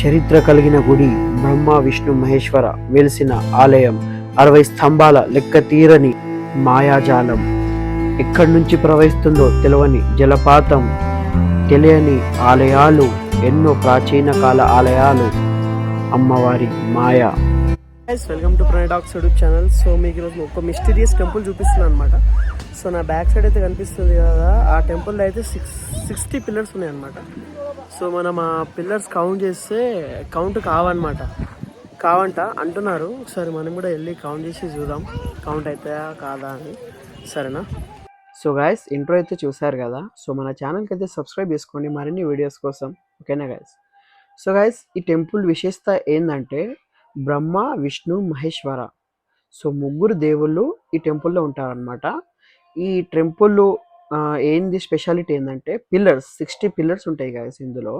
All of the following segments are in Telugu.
చరిత్ర కలిగిన గుడి బ్రహ్మ విష్ణు మహేశ్వర వెలిసిన ఆలయం అరవై స్తంభాల లెక్క తీరని మాయాజాలం. ఎక్కడి నుంచి ప్రవహిస్తుందో తెలవని జలపాతం తెలియని ఆలయాలు ఎన్నో ప్రాచీన కాల ఆలయాలు. అమ్మవారి మాయ. వెల్కమ్ టు ప్రణాడాక్స్ యూట్యూబ్ ఛానల్ సో మీకు ఈరోజు ఒక మిస్టీరియస్ టెంపుల్ చూపిస్తున్నాను అనమాట సో నా బ్యాక్ సైడ్ అయితే కనిపిస్తుంది కదా. ఆ టెంపుల్లో అయితే సిక్స్ సిక్స్టీ పిల్లర్స్ ఉన్నాయి అనమాట సో మనం ఆ పిల్లర్స్ కౌంట్ చేస్తే కౌంట్ కావన్నమాట. కావంట అంటున్నారు. ఒకసారి మనం కూడా వెళ్ళి కౌంట్ చేసి చూద్దాం. కౌంట్ అవుతాయా కాదా అని. సరేనా? సో గాయస్ ఇంట్రో అయితే చూసారు కదా. సో మన ఛానల్కి అయితే సబ్స్క్రైబ్ చేసుకోండి. మరిన్ని వీడియోస్ కోసం. ఓకేనా గాయస్ సో గాయస్ ఈ టెంపుల్ విశేషత ఏంటంటే బ్రహ్మ విష్ణు మహేశ్వర. సో ముగ్గురు దేవుళ్ళు ఈ టెంపుల్లో ఉంటారనమాట ఈ టెంపుల్ ఏంది స్పెషాలిటీ ఏంటంటే పిల్లర్స్ సిక్స్టీ పిల్లర్స్ ఉంటాయి గాయస్ ఇందులో.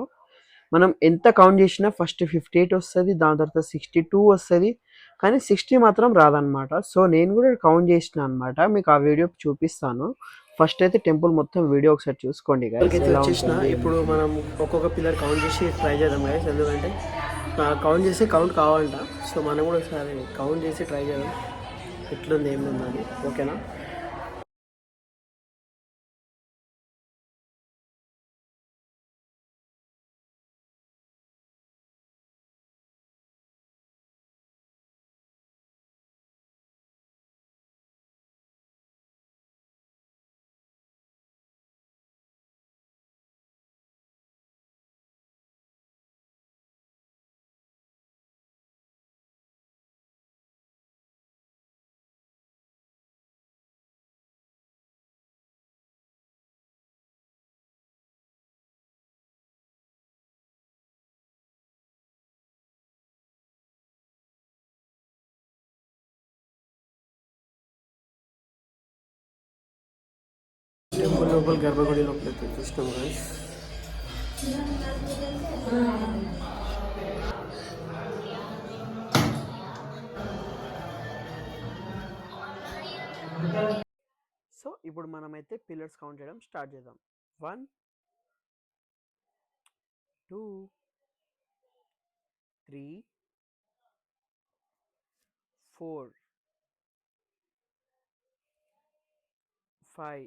మనం ఎంత కౌంట్ చేసినా ఫస్ట్ ఫిఫ్టీ ఎయిట్ వస్తుంది దాని తర్వాత సిక్స్టీ టూ వస్తుంది కానీ సిక్స్టీ మాత్రం రాదనమాట సో నేను కూడా కౌంట్ చేసిన అనమాట మీకు ఆ వీడియో చూపిస్తాను. ఫస్ట్ అయితే టెంపుల్ మొత్తం వీడియో ఒకసారి చూసుకోండి వచ్చేసిన. ఇప్పుడు మనం ఒక్కొక్క పిల్లర్ కౌంట్ చేసి ట్రై చేద్దాం గైస్ ఎందుకంటే కౌంట్ చేసి కౌంట్ కావాలంట. సో మనం కూడా ఒకసారి కౌంట్ చేసి ట్రై చేద్దాం. ఎట్లుంది ఏముంది అని. ఓకేనా లోపల గర్భగుడి లోపల చూసినాం గైస్ సో ఇప్పుడు మనమైతే పిల్లర్స్ కౌంట్ చేయడం స్టార్ట్ చేద్దాం. One two three four five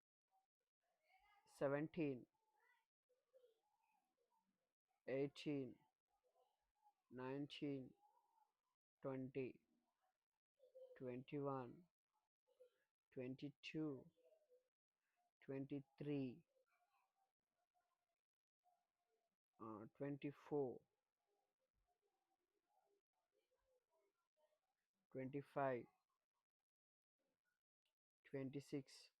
seventeen, eighteen, nineteen. 20 21 22 23 uh, 24 25 26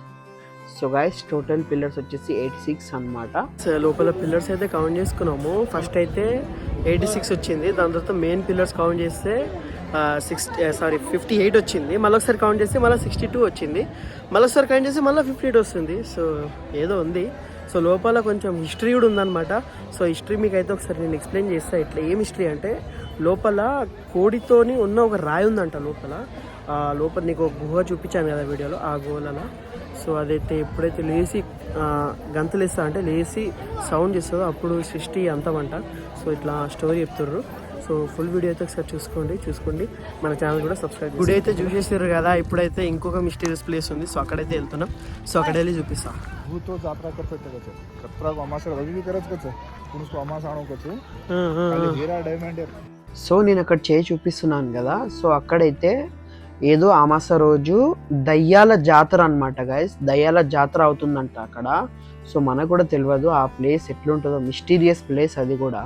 So guys total pillars వచ్చేసి ఎయిటీ సిక్స్ అనమాట సో లోపల పిల్లర్స్ అయితే కౌంట్ చేసుకున్నాము. ఫస్ట్ అయితే ఎయిటీ సిక్స్ వచ్చింది. దాని తర్వాత మెయిన్ పిల్లర్స్ కౌంట్ చేస్తే సిక్స్టీ సారీ ఫిఫ్టీ ఎయిట్ వచ్చింది. మళ్ళీ ఒకసారి కౌంట్ చేస్తే మళ్ళీ సిక్స్టీ టూ వచ్చింది. మళ్ళీ ఒకసారి కౌంట్ చేస్తే మళ్ళీ ఫిఫ్టీ ఎయిట్ వస్తుంది. సో ఏదో ఉంది. సో లోపల కొంచెం హిస్టరీ కూడా ఉందన్నమాట. సో హిస్టరీ మీకు అయితే ఒకసారి నేను ఎక్స్ప్లెయిన్ చేస్తా. ఇట్లా ఏం హిస్టరీ అంటే లోపల కోడితోని ఉన్న ఒక రాయి ఉందంట లోపల. లోపల నీకు ఒక గుహ చూపించాను కదా వీడియోలో ఆ గుహలలో. సో అదైతే ఎప్పుడైతే లేచి ఆ, గంతులు వేస్తా అంటే లేచి సౌండ్ చేస్తుందో అప్పుడు సృష్టి అంతమంట సో ఇట్లా స్టోరీ చెప్తుర్రు సో ఫుల్ వీడియో అయితే ఒకసారి చూసుకోండి చూసుకోండి మన ఛానల్ కూడా సబ్స్క్రైబ్ గుడి అయితే చూసేసారు కదా ఇప్పుడైతే ఇంకొక మిస్టీరియస్ ప్లేస్ ఉంది సో అక్కడైతే వెళ్తున్నాం సో అక్కడ వెళ్ళి చూపిస్తా भूतो जात्रा करतो त्याचं कत्रा अमासा रवी बी करत कच पण उसको अमासा आणू कच ఆ, ఆ, ఆ. हेरा डायमंड సో నేను అక్కడ చేయి చూపిస్తున్నాను కదా సో అక్కడైతే ఏదో అమాస రోజు దయ్యాల జాతర అనమాట గైస్ దయ్యాల జాతర అవుతుందంట అక్కడ. సో మనకు కూడా తెలియదు ఆ ప్లేస్ ఎట్లుంటుందో మిస్టీరియస్ ప్లేస్ అది కూడా.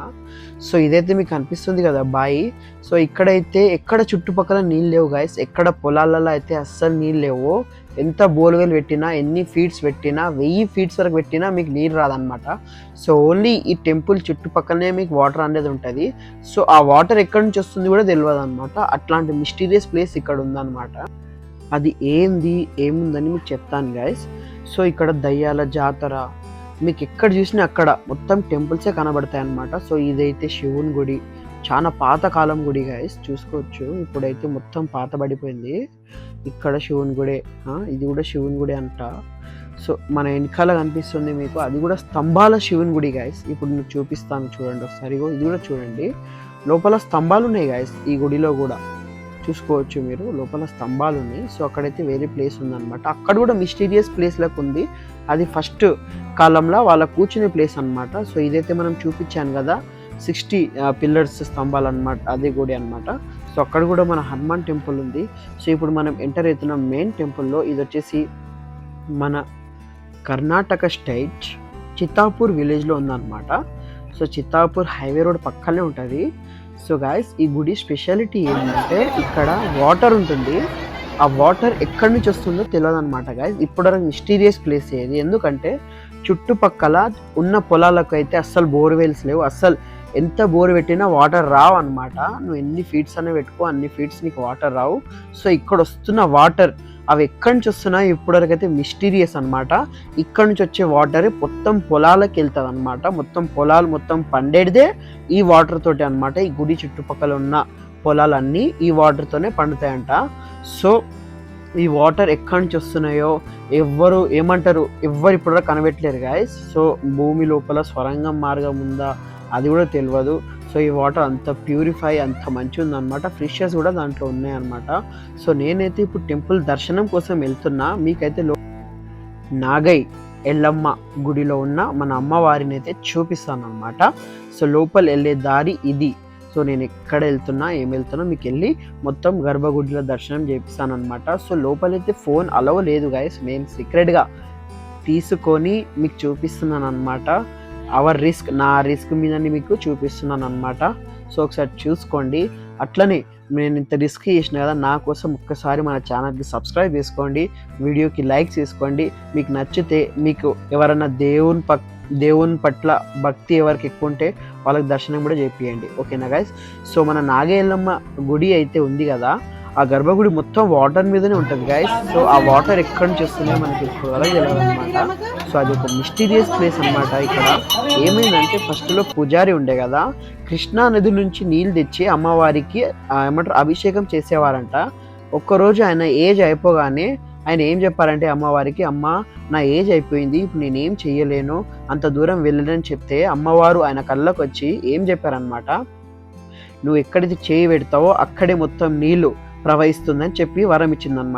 సో ఇదైతే మీకు అనిపిస్తుంది కదా బాయి. సో ఇక్కడైతే ఎక్కడ చుట్టుపక్కల నీళ్ళు లేవు గైస్ ఎక్కడ పొలాలలో అయితే అస్సలు నీళ్ళు లేవు. ఎంత బోల్వేలు పెట్టినా ఎన్ని ఫీట్స్ పెట్టినా వెయ్యి ఫీట్స్ వరకు పెట్టినా మీకు నీరు రాదనమాట సో ఓన్లీ ఈ టెంపుల్ చుట్టుపక్కలనే మీకు వాటర్ అనేది ఉంటుంది. సో ఆ వాటర్ ఎక్కడి నుంచి వస్తుంది కూడా తెలియదు అనమాట అట్లాంటి మిస్టీరియస్ ప్లేస్ ఇక్కడ ఉందన్నమాట. అది ఏంది ఏముందని మీకు చెప్తాను గాయస్ సో ఇక్కడ దయ్యాల జాతర. మీకు ఎక్కడ చూసినా అక్కడ మొత్తం టెంపుల్సే కనబడతాయి అనమాట సో ఇదైతే శివుని గుడి. చాలా పాతకాలం గుడి గాయస్ చూసుకోవచ్చు. ఇప్పుడైతే మొత్తం పాతబడిపోయింది. ఇక్కడ శివుని గుడే ఇది కూడా శివుని గుడి అంట. సో మన వెనకాల కనిపిస్తుంది మీకు అది కూడా స్తంభాల శివుని గుడి గాయస్ ఇప్పుడు మీకు చూపిస్తాను చూడండి ఒకసారి ఇది కూడా చూడండి. లోపల స్తంభాలు ఉన్నాయి గాయస్ ఈ గుడిలో కూడా. చూసుకోవచ్చు మీరు లోపల స్తంభాలు ఉన్నాయి. సో అక్కడైతే వేరే ప్లేస్ ఉందన్నమాట. అక్కడ కూడా మిస్టీరియస్ ప్లేస్లకు ఉంది. అది ఫస్ట్ కాలంలో వాళ్ళ కూర్చునే ప్లేస్ అన్నమాట. సో ఇదైతే మనం చూపించాను కదా సిక్స్టీ పిల్లర్స్ స్తంభాలు అన్నమాట అదే గుడి అన్నమాట. సో అక్కడ కూడా మన హనుమాన్ టెంపుల్ ఉంది. సో ఇప్పుడు మనం ఎంటర్ అవుతున్న మెయిన్ టెంపుల్లో ఇది వచ్చేసి మన కర్ణాటక స్టేట్ చిత్తాపూర్ విలేజ్లో ఉందన్నమాట. సో చిత్తాపూర్ హైవే రోడ్ పక్కనే ఉంటుంది. సో గాయస్ ఈ గుడి స్పెషాలిటీ ఏంటంటే ఇక్కడ వాటర్ ఉంటుంది. ఆ వాటర్ ఎక్కడి నుంచి వస్తుందో తెలియదు అనమాట గాయస్. ఇప్పుడు మిస్టీరియస్ ప్లేస్ ఏది? ఎందుకంటే చుట్టుపక్కల ఉన్న పొలాలకు అయితే అస్సలు బోర్వెల్స్ లేవు. అస్సలు ఎంత బోర్ పెట్టినా వాటర్ రావు అనమాట నువ్వు ఎన్ని ఫీడ్స్ అనేవి పెట్టుకో అన్ని ఫీడ్స్ నీకు వాటర్ రావు. సో ఇక్కడ వస్తున్న వాటర్ అవి ఎక్కడి నుంచి వస్తున్నాయి ఇప్పటివరకు అయితే మిస్టీరియస్ అనమాట ఇక్కడ నుంచి వచ్చే వాటర్ మొత్తం పొలాలకు వెళ్తుంది అనమాట మొత్తం పొలాలు మొత్తం పండేటిదే ఈ వాటర్ తోటి అనమాట ఈ గుడి చుట్టుపక్కల ఉన్న పొలాలన్నీ ఈ వాటర్తోనే పండుతాయంట. సో ఈ వాటర్ ఎక్కడి నుంచి వస్తున్నాయో ఎవ్వరు ఏమంటారు ఎవ్వరు ఇప్పుడు కనబెట్టలేరు గాయస్ సో భూమి లోపల స్వరంగం మార్గం ఉందా అది కూడా తెలియదు సో ఈ వాటర్ అంత ప్యూరిఫై అంత మంచి ఉందన్నమాట ఫ్రిషెస్ కూడా దాంట్లో ఉన్నాయన్నమాట. సో నేనైతే ఇప్పుడు టెంపుల్ దర్శనం కోసం వెళ్తున్నా. మీకైతే లో నాగై ఎల్లమ్మ గుడిలో ఉన్న మన అమ్మవారిని అయితే చూపిస్తాను అనమాట సో లోపల వెళ్ళే దారి ఇది. సో నేను ఎక్కడ వెళ్తున్నా ఏం వెళ్తున్నా మీకు వెళ్ళి మొత్తం గర్భగుడిలో దర్శనం చేపిస్తానమాట అనమాట సో లోపలైతే ఫోన్ అలవ లేదు గాయస్. నేను సీక్రెట్గా తీసుకొని మీకు చూపిస్తున్నాను అనమాట అవర్ రిస్క్ నా రిస్క్ మీదని మీకు చూపిస్తున్నాను అనమాట సో ఒకసారి చూసుకోండి. అట్లనే నేను ఇంత రిస్క్ చేసిన కదా నా కోసం ఒక్కసారి మన ఛానల్కి సబ్స్క్రైబ్ చేసుకోండి వీడియోకి లైక్ చేసుకోండి. మీకు నచ్చితే మీకు ఎవరైనా దేవుని పక్ దేవుని పట్ల భక్తి ఎవరికి ఎక్కువ ఉంటే వాళ్ళకి దర్శనం కూడా చేపియండి. ఓకేనా గైస్ సో మన నాగేళ్ళమ్మ గుడి అయితే ఉంది కదా ఆ గర్భగుడి మొత్తం వాటర్ మీదనే ఉంటుంది గాయస్ సో ఆ వాటర్ ఎక్కడి నుంచి వస్తున్నాయో మనకి ఇప్పుడు వరకు తెలియదు అనమాట సో అది ఒక మిస్టీరియస్ ప్లేస్ అనమాట ఇక్కడ. ఏమైందంటే ఫస్ట్లో పూజారి ఉండే కదా. కృష్ణా నది నుంచి నీళ్ళు తెచ్చి అమ్మవారికి ఏమంటారు అభిషేకం చేసేవారంట. ఒక్కరోజు ఆయన ఏజ్ అయిపోగానే ఆయన ఏం చెప్పారంటే అమ్మవారికి అమ్మ నా ఏజ్ అయిపోయింది ఇప్పుడు నేనేం చెయ్యలేను అంత దూరం వెళ్ళలేని చెప్తే అమ్మవారు ఆయన కళ్ళకు వచ్చి ఏం చెప్పారనమాట నువ్వు ఎక్కడికి చేయి పెడతావో అక్కడే మొత్తం నీళ్ళు ప్రవహిస్తుందని చెప్పి వరం ఇచ్చిందనమాట